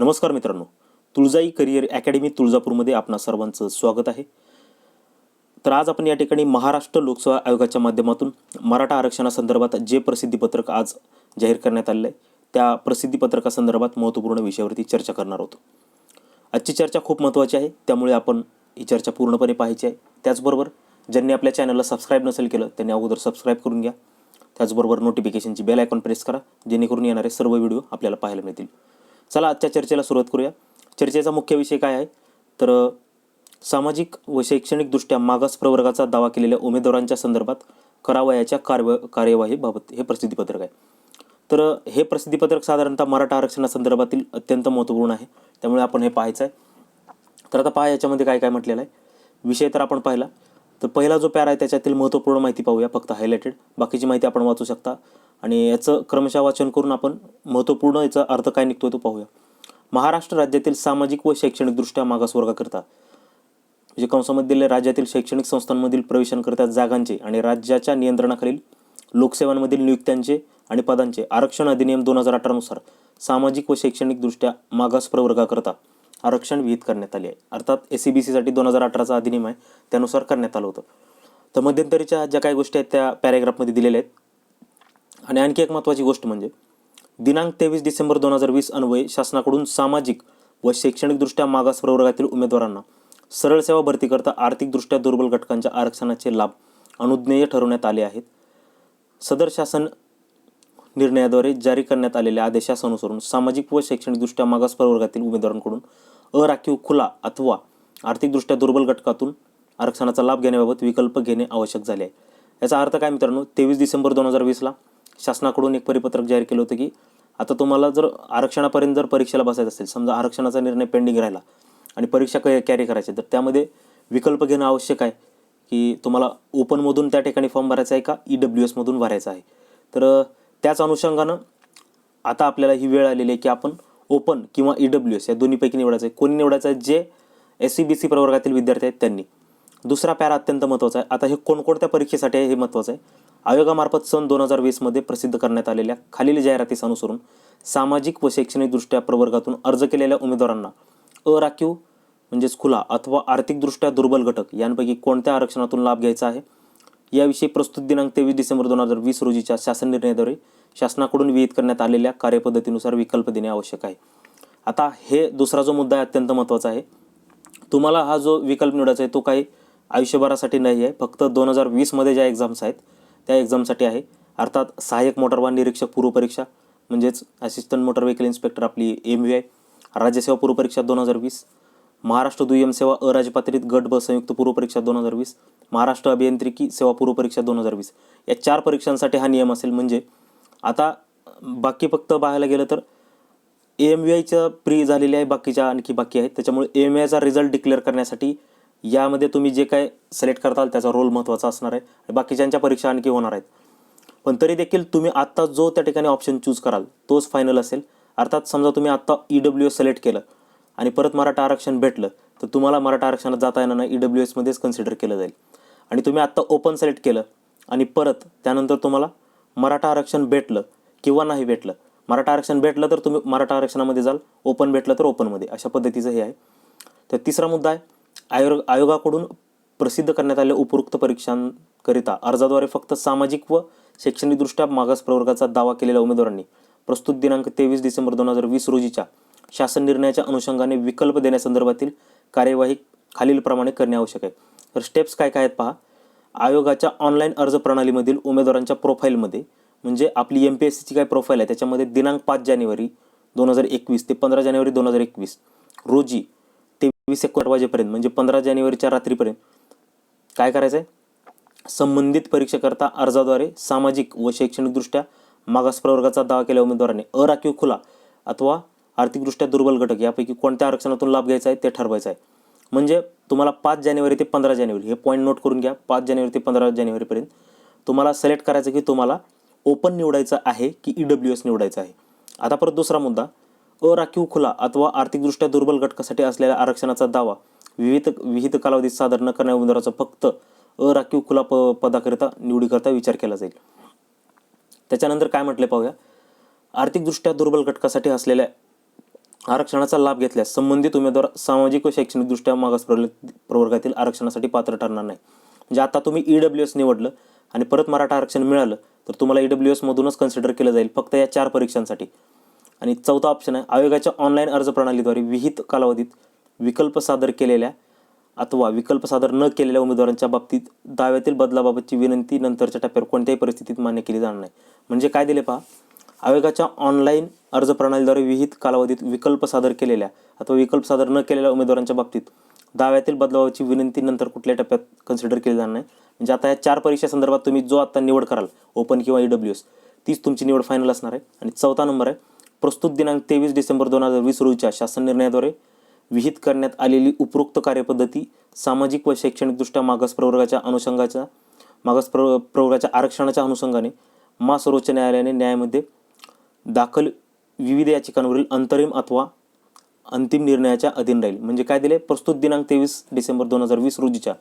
नमस्कार मित्रांनो तुळजाई career academy तुळजापूरमध्ये आपणा सर्वांचं स्वागत आहे. तर आज आपण या ठिकाणी महाराष्ट्र लोकसेवा आयोगाच्या माध्यमातून मराठा आरक्षणासंदर्भात जे प्रसिद्धीपत्रक आज जाहीर करण्यात आलेलं आहे त्या प्रसिद्धीपत्रकासंदर्भात महत्त्वपूर्ण विषयावरती चर्चा करणार आहोत. आजची चर्चा खूप महत्त्वाची आहे त्यामुळे आपण ही चर्चा पूर्णपणे पाहायची आहे. त्याचबरोबर ज्यांनी आपल्या चॅनलला सबस्क्राईब नसेल केलं त्यांनी अगोदर सबस्क्राईब करून घ्या. त्याचबरोबर नोटिफिकेशनची बेल आयकॉन प्रेस करा जेणेकरून येणारे सर्व व्हिडिओ आपल्याला पाहायला मिळतील. चला आजच्या चर्चेला सुरुवात करूया. चर्चेचा मुख्य विषय काय आहे? तर सामाजिक व शैक्षणिकदृष्ट्या मागास प्रवर्गाचा दावा केलेल्या उमेदवारांच्या संदर्भात करावयाच्या कार्य कार्यवाहीबाबत हे प्रसिद्धीपत्रक आहे. तर हे प्रसिद्धीपत्रक साधारणतः मराठा आरक्षणासंदर्भातील अत्यंत महत्त्वपूर्ण आहे. त्यामुळे आपण हे पाहायचं आहे. तर आता पहा याच्यामध्ये काय काय म्हटलेलं आहे. विषय तर आपण पाहिला. तर पहिला जो पॅर आहे त्याच्यातील महत्त्वपूर्ण माहिती पाहूया. फक्त हायलाइटेड बाकीची माहिती आपण वाचू शकता. आणि याचं क्रमशः वाचन करून आपण महत्त्वपूर्ण याचा अर्थ काय निघतो तो पाहूया. महाराष्ट्र राज्यातील सामाजिक व शैक्षणिकदृष्ट्या मागासवर्गाकरता म्हणजे कंसामध्ये दिलेल्या राज्यातील शैक्षणिक संस्थांमधील प्रवेशांकरिता जागांचे आणि राज्याच्या नियंत्रणाखालील लोकसेवांमधील नियुक्त्यांचे आणि पदांचे आरक्षण अधिनियम दोन हजार अठरानुसार सामाजिक व शैक्षणिकदृष्ट्या मागास प्रवर्गाकरता आरक्षण विहित करण्यात आले आहे. अर्थात एस सी बी सीसाठी दोन हजार अठराचा अधिनियम आहे त्यानुसार करण्यात आलं होतं. तर मध्यंतरीच्या ज्या काही गोष्टी आहेत त्या पॅरेग्राफमध्ये दिलेल्या आहेत. आणि आणखी एक महत्त्वाची गोष्ट म्हणजे दिनांक तेवीस डिसेंबर दोन हजार वीस अन्वये शासनाकडून सामाजिक व शैक्षणिकदृष्ट्या मागास प्रवर्गातील उमेदवारांना सरळ सेवा भरतीकरता आर्थिकदृष्ट्या दुर्बल घटकांच्या आरक्षणाचे लाभ अनुज्ञेय ठरवण्यात आले आहेत. सदर शासन निर्णयाद्वारे जारी करण्यात आलेल्या आदेशास अनुसरून सामाजिक व शैक्षणिकदृष्ट्या मागास प्रवर्गातील उमेदवारांकडून अराखीव खुला अथवा आर्थिकदृष्ट्या दुर्बल घटकातून आरक्षणाचा लाभ घेण्याबाबत विकल्प घेणे आवश्यक झाले आहे. याचा अर्थ काय मित्रांनो तेवीस डिसेंबर दोन हजार वीसला शासनाकडून एक परिपत्रक जाहीर केलं होतं की आता तुम्हाला जर आरक्षणापर्यंत जर परीक्षेला बसायचं असेल समजा आरक्षणाचा निर्णय पेंडिंग राहिला आणि परीक्षा कॅरी करायची तर त्यामध्ये विकल्प घेणं आवश्यक आहे की तुम्हाला ओपनमधून त्या ठिकाणी फॉर्म भरायचा आहे का ई डब्ल्यू एसमधून भरायचा आहे? तर त्याच अनुषंगानं आता आपल्याला ही वेळ आलेली आहे की आपण ओपन किंवा ई डब्ल्यू एस या दोन्हीपैकी निवडायचं आहे. कोणी निवडायचं आहे? जे एस सी बी सी प्रवर्गातील विद्यार्थी आहेत त्यांनी. दुसरा पॅरा अत्यंत महत्त्वाचा आहे. आता हे कोणकोणत्या परीक्षेसाठी आहे हे महत्त्वाचं आहे. आयोगामार्फत सन दोन हजार वीसमध्ये प्रसिद्ध करण्यात आलेल्या खालील जाहिरातीस अनुसरून सामाजिक व शैक्षणिकदृष्ट्या प्रवर्गातून अर्ज केलेल्या उमेदवारांना अराखीव म्हणजेच खुला अथवा आर्थिकदृष्ट्या दुर्बल घटक यांपैकी कोणत्या आरक्षणातून लाभ घ्यायचा आहे याविषयी प्रस्तुत दिनांक तेवीस डिसेंबर दोन हजार वीस रोजीच्या शासन निर्णयाद्वारे शासनाकडून विहित करण्यात आलेल्या कार्यपद्धतीनुसार विकल्प देणे आवश्यक आहे. आता हे दुसरा जो मुद्दा आहे अत्यंत महत्त्वाचा आहे. तुम्हाला हा जो विकल्प निवडायचा आहे तो काही आयुष्यभरासाठी नाही आहे. फक्त दोन हजार वीसमध्ये ज्या एक्झाम्स आहेत त्या एक्झामसाठी आहे. अर्थात सहाय्यक मोटर वाहन निरीक्षक पूर्वपरीक्षा म्हणजेच असिस्टंट मोटर व्हेकल इन्स्पेक्टर आपली एम व्ही आय राज्यसेवा पूर्वपरीक्षा दोन हजार वीस महाराष्ट्र दुय्यम सेवा अराजपात्रित गट ब संयुक्त पूर्वपरीक्षा दोन हजार वीस महाराष्ट्र अभियांत्रिकी सेवा पूर्वपरीक्षा दोन हजार वीस. या चार परीक्षांसाठी हा नियम असेल. म्हणजे आता बाकी फक्त पाहायला गेलं तर ए एम व्ही आयचं प्री झालेली आहे बाकीच्या आणखी बाकी आहेत. त्याच्यामुळे ए एम आयचा रिझल्ट डिक्लेअर करण्यासाठी यामध्ये तुम्ही जे काय सिलेक्ट करताल त्याचा रोल महत्त्वाचा असणार आहे. आणि बाकीच्यांच्या परीक्षा आणखी होणार आहेत. पण तरी देखील तुम्ही आत्ता जो त्या ठिकाणी ऑप्शन चूज कराल तोच फायनल असेल. अर्थात समजा तुम्ही आत्ता ई डब्ल्यू एस सिलेक्ट केलं आणि परत मराठा आरक्षण भेटलं तर तुम्हाला मराठा आरक्षणात जाता येणार नाही. ई डब्ल्यू एसमध्येच कन्सिडर केलं जाईल. आणि तुम्ही आत्ता ओपन सिलेक्ट केलं आणि परत त्यानंतर तुम्हाला मराठा आरक्षण भेटलं किंवा नाही भेटलं. मराठा आरक्षण भेटलं तर तुम्ही मराठा आरक्षणामध्ये जाल ओपन भेटलं तर ओपनमध्ये अशा पद्धतीचं हे आहे. तर तिसरा मुद्दा आहे आयोग आयोगाकडून प्रसिद्ध करण्यात आलेल्या उपरोक्त परीक्षांकरिता अर्जाद्वारे फक्त सामाजिक व शैक्षणिकदृष्ट्या मागास प्रवर्गाचा दावा केलेल्या उमेदवारांनी प्रस्तुत दिनांक तेवीस डिसेंबर दोन हजार वीस रोजीच्या शासन निर्णयाच्या अनुषंगाने विकल्प देण्यासंदर्भातील कार्यवाही खालीलप्रमाणे करणे आवश्यक आहे. तर स्टेप्स काय काय आहेत पहा. आयोगाच्या ऑनलाईन अर्ज प्रणालीमधील उमेदवारांच्या प्रोफाईलमध्ये म्हणजे आपली एम पी एस सीची काय प्रोफाईल आहे त्याच्यामध्ये दिनांक पाच जानेवारी दोन हजार एकवीस ते पंधरा जानेवारी दोन हजार एकवीस रोजी वीस एक वाजेपर्यंत म्हणजे पंधरा जानेवारीच्या रात्रीपर्यंत. काय करायचं आहे संबंधित परीक्षेकरता अर्जाद्वारे सामाजिक व शैक्षणिकदृष्ट्या मागास प्रवर्गाचा दावा केल्या उमेदवाराने अराखीव खुला अथवा आर्थिकदृष्ट्या दुर्बल घटक यापैकी कोणत्या आरक्षणातून लाभ घ्यायचा आहे ते ठरवायचं आहे म्हणजे तुम्हाला पाच जानेवारी ते पंधरा जानेवारी हे पॉईंट नोट करून घ्या पाच जानेवारी ते पंधरा जानेवारीपर्यंत. तुम्हाला सिलेक्ट करायचं की तुम्हाला ओपन निवडायचं आहे की ई डब्ल्यू एस निवडायचं आहे. आता परत दुसरा मुद्दा अराखीव खुला अथवा आर्थिकदृष्ट्या दुर्बल घटकासाठी असलेल्या आरक्षणाचा दावा विविध विहित कालावधीत सादर न करण्या उमेदवाराचा फक्त अराखीव खुला प पदाकरिता निवडीकरता विचार केला जाईल. त्याच्यानंतर काय म्हटले पाहूया? आर्थिकदृष्ट्या दुर्बल घटकासाठी असलेल्या आरक्षणाचा लाभ घेतल्यास संबंधित उमेदवार सामाजिक व शैक्षणिकदृष्ट्या मागास प्रवर्ग प्रवर्गातील आरक्षणासाठी पात्र ठरणार नाही. म्हणजे आता तुम्ही ई डब्ल्यू एस निवडलं आणि परत मराठा आरक्षण मिळालं तर तुम्हाला ई डब्ल्यू एसमधूनच कन्सिडर केलं जाईल फक्त या चार परीक्षांसाठी. आणि चौथा ऑप्शन आहे आयोगाच्या ऑनलाईन अर्ज प्रणालीद्वारे विहित कालावधीत विकल्प सादर केलेल्या अथवा विकल्प सादर न केलेल्या उमेदवारांच्या बाबतीत दाव्यातील बदलाबाबतची विनंती नंतरच्या टप्प्यावर कोणत्याही परिस्थितीत मान्य केली जाणार नाही. म्हणजे काय दिले पहा? आयोगाच्या ऑनलाईन अर्ज प्रणालीद्वारे विहित कालावधीत विकल्प सादर केलेल्या अथवा विकल्प सादर न केलेल्या उमेदवारांच्या बाबतीत दाव्यातील बदलावाची विनंती नंतर कुठल्या टप्प्यात कन्सिडर केली जाणार नाही. म्हणजे आता या चार परीक्षा संदर्भात तुम्ही जो आता निवड कराल ओपन किंवा ई डब्ल्यू एस तीच तुमची निवड फायनल असणार आहे. आणि चौथा नंबर आहे प्रस्तुत दिनांक तेवीस डिसेंबर दोन हजार वीस रोजीच्या शासन निर्णयाद्वारे विहित करण्यात आलेली उपरोक्त कार्यपद्धती सामाजिक व शैक्षणिकदृष्ट्या मागास प्रवर्गाच्या अनुषंगाच्या मागास प्र प्रवर्गाच्या आरक्षणाच्या अनुषंगाने मा सर्वोच्च न्यायालयाने न्यायामध्ये दाखल विविध याचिकांवरील अंतरिम अथवा अंतिम निर्णयाच्या अधीन राहील. म्हणजे काय दिले? प्रस्तुत दिनांक तेवीस डिसेंबर दोन हजार वीस रोजीच्या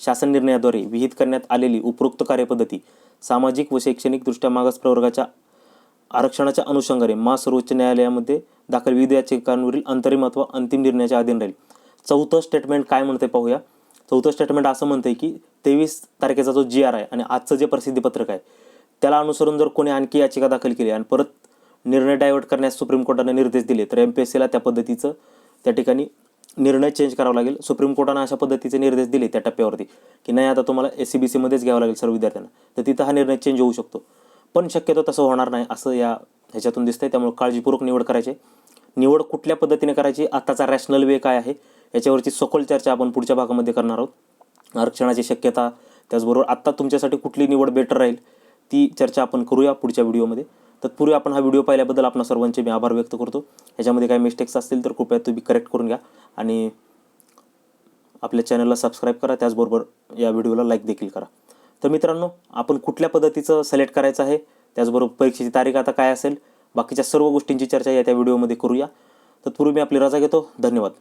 शासन निर्णयाद्वारे विहित करण्यात आलेली उपरोक्त कार्यपद्धती सामाजिक व शैक्षणिकदृष्ट्या मागास प्रवर्गाच्या आरक्षणाच्या अनुषंगाने मा सर्वोच्च न्यायालयामध्ये दाखल विविध याचिकांवरील अंतरिम अथवा अंतिम निर्णयाच्या अधीन राहील. चौथं स्टेटमेंट काय म्हणते पाहूया. चौथं स्टेटमेंट असं म्हणते की तेवीस तारखेचा जो जी आर आहे आणि आजचं जे प्रसिद्धीपत्रक आहे त्याला अनुसरून जर कोणी आणखी याचिका दाखल केली आणि परत निर्णय डायव्हर्ट करण्यास सुप्रीम कोर्टाने निर्देश दिले तर एम पी एस सीला त्या पद्धतीचं त्या ठिकाणी निर्णय चेंज करावा लागेल. सुप्रीम कोर्टानं अशा पद्धतीचे निर्देश दिले त्या टप्प्यावरती. की नाही आता तुम्हाला एस सी बी सीमध्येच घ्यावं लागेल सर्व विद्यार्थ्यांना. तर तिथं हा निर्णय चेंज होऊ शकतो. पण शक्यतो तसं होणार नाही असं या ह्याच्यातून दिसतंय. त्यामुळे काळजीपूर्वक निवड करायची. निवड कुठल्या पद्धतीने करायची? आत्ताचा रॅशनल वे काय आहे? याच्यावरची सखोल चर्चा आपण पुढच्या भागामध्ये करणार आहोत. आरक्षणाची शक्यता त्याचबरोबर आत्ता तुमच्यासाठी कुठली निवड बेटर राहील ती चर्चा आपण करूया पुढच्या व्हिडिओमध्ये. तत्पूर्वी आपण हा व्हिडिओ पाहिल्याबद्दल आपणा सर्वांचे मी आभार व्यक्त करतो. याच्यामध्ये काही मिस्टेक्स असतील तर कृपया तुम्ही करेक्ट करून घ्या. आणि आपल्या चॅनलला सबस्क्राईब करा त्याचबरोबर या व्हिडिओला लाईक देखील करा. तर मित्रांनो आपण कुठल्या पद्धतीचं सिलेक्ट करायचं आहे? त्याचबरोबर परीक्षेची तारीख आता काय असेल? बाकीच्या सर्व गोष्टींची चर्चा या त्या व्हिडिओमध्ये करूया. तत्पूर्वी मी आपली रजा घेतो. धन्यवाद.